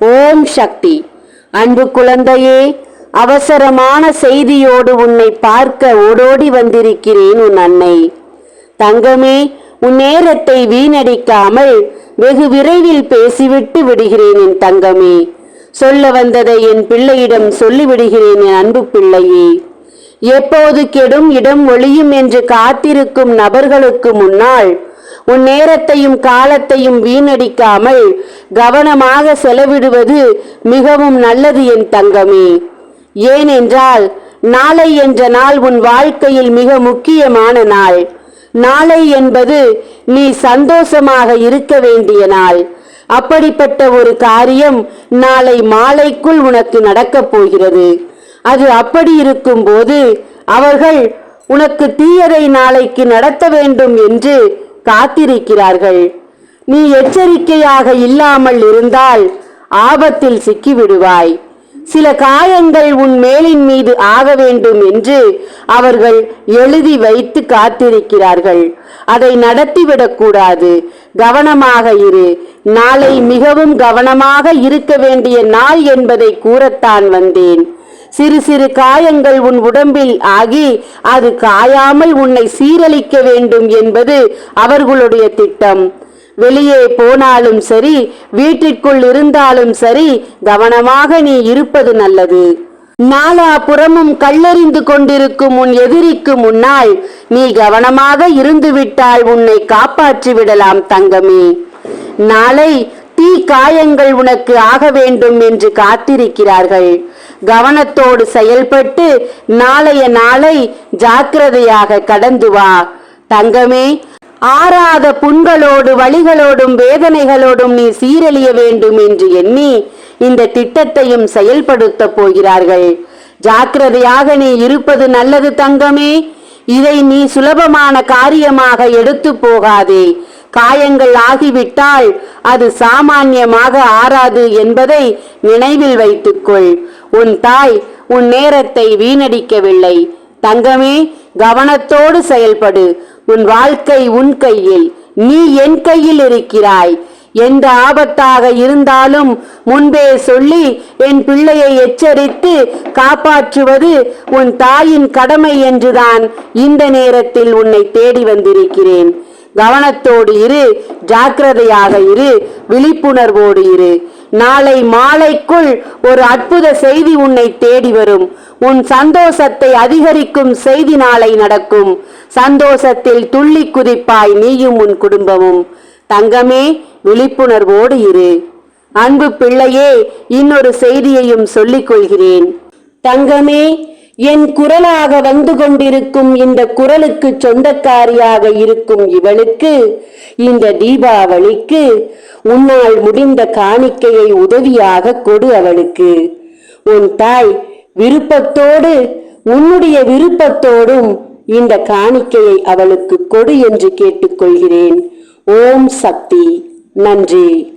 ஓம் சக்தி. அன்பு குழந்தையே அவசரமான செய்தியோடு உன்னை பார்க்க ஓடோடி வந்திருக்கிறேன் உன் அன்னை. தங்கமே உன் நேரத்தை வீணடிக்காமல் வெகு விரைவில் பேசிவிட்டு விடுகிறேன் என் தங்கமே. சொல்ல வந்ததை என் பிள்ளையிடம் சொல்லிவிடுகிறேன் என் அன்பு பிள்ளையே. எப்போது கெடும் இடம் ஒளியும் என்று காத்திருக்கும் நபர்களுக்கு முன்னால் உன் நேரத்தையும் காலத்தையும் வீணடிக்காமல் கவனமாக செலவிடுவது மிகவும் நல்லது என் தங்கமே. ஏனென்றால் நாளை என்ற நாள் உன் வாழ்க்கையில் மிக முக்கியமான நாள். நாளை என்பது நீ சந்தோஷமாக இருக்க வேண்டிய நாள். அப்படிப்பட்ட ஒரு காரியம் நாளை மாலைக்குள் உனக்கு நடக்கப் போகிறது. அது அப்படி இருக்கும்போது அவர்கள் உனக்கு தீயதை நாளைக்கு நடத்த வேண்டும் என்று காத்திருக்கிறார்கள். நீ எச்சரிக்கையாக இல்லாமல் இருந்தால் ஆபத்தில் சிக்கிவிடுவாய். சில காயங்கள் உன் மேலின் மீது ஆக வேண்டும் என்று அவர்கள் எழுதி வைத்து காத்திருக்கிறார்கள். அதை நடத்திவிடக்கூடாது கவனமாக இரு. நாளை மிகவும் கவனமாக இருக்க வேண்டிய நாள் என்பதை கூறத்தான் வந்தேன். சிறு சிறு காயங்கள் உன் உடம்பில் ஆகி அது காயாமல் உன்னை சீரழிக்க வேண்டும் என்பது அவர்களுடைய திட்டம். வெளியே போனாலும் சரி வீட்டிற்குள் இருந்தாலும் சரி கவனமாக நீ இருப்பது நல்லது. நாலாபுறமும் கல்லறிந்து கொண்டிருக்கும் உன் எதிரிக்கு முன்னால் நீ கவனமாக இருந்துவிட்டால் உன்னை காப்பாற்றி விடலாம் தங்கமே. நாளை தீ காயங்கள் உனக்கு ஆக வேண்டும் என்று காத்திருக்கிறார்கள். கவனத்தோடு செயல்பட்டு நாளைய நாளை ஜாக்கிரதையாக கடந்து வா. தங்கமே ஆறாத புண்களோடு வழிகளோடும் வேதனைகளோடும் நீ சீரழிய வேண்டும் என்று எண்ணி இந்த திட்டத்தையும் செயல்படுத்த போகிறார்கள். ஜாக்கிரதையாக நீ இருப்பது நல்லது தங்கமே. இதை நீ சுலபமான காரியமாக எடுத்து போகாதே. காயங்கள் ஆகிவிட்டால் அது சாமானியமாக ஆறாது என்பதை நினைவில் வைத்துக்கொள். உன் தாய் உன் நேரத்தை வீணடிக்கவில்லை. தங்கமே கவனத்தோடு செயல்படு. உன் வாழ்க்கை உன் கையில். நீ என் கையில் இருக்கிறாய். எந்த ஆபத்தாக இருந்தாலும் முன்பே சொல்லி என் பிள்ளையை எச்சரித்து காப்பாற்றுவது உன் தாயின் கடமை என்றுதான் இந்த நேரத்தில் உன்னை தேடி வந்திருக்கிறேன். கவனத்தோடு இரு ஜாக்கிரதையாக இரு விழிப்புணர்வோடு இரு. நாளை மாலைக்குள் ஒரு அற்புத செய்தி உன்னை தேடி வரும். உன் சந்தோஷத்தை அதிகரிக்கும் செய்தி நாளை நடக்கும். சந்தோஷத்தில் துள்ளி குதிப்பாய் நீயும் உன் குடும்பமும். தங்கமே விழிப்புணர்வோடு இரு. அன்பு பிள்ளையே இன்னொரு செய்தியையும் சொல்லிக் கொள்கிறேன். தங்கமே என் குரலாக வந்து கொண்டிருக்கும் இந்த குரலுக்கு சொந்தக்காரியாக இருக்கும் இவளுக்கு இந்த தீபாவளிக்கு உன்னால் முடிந்த காணிக்கையை உதவியாக கொடு அவளுக்கு. உன் தாய் விருப்பத்தோடு உன்னுடைய விருப்பத்தோடும் இந்த காணிக்கையை அவளுக்கு கொடு என்று கேட்டுக்கொள்கிறேன் ஓம் சக்தி. நன்றி.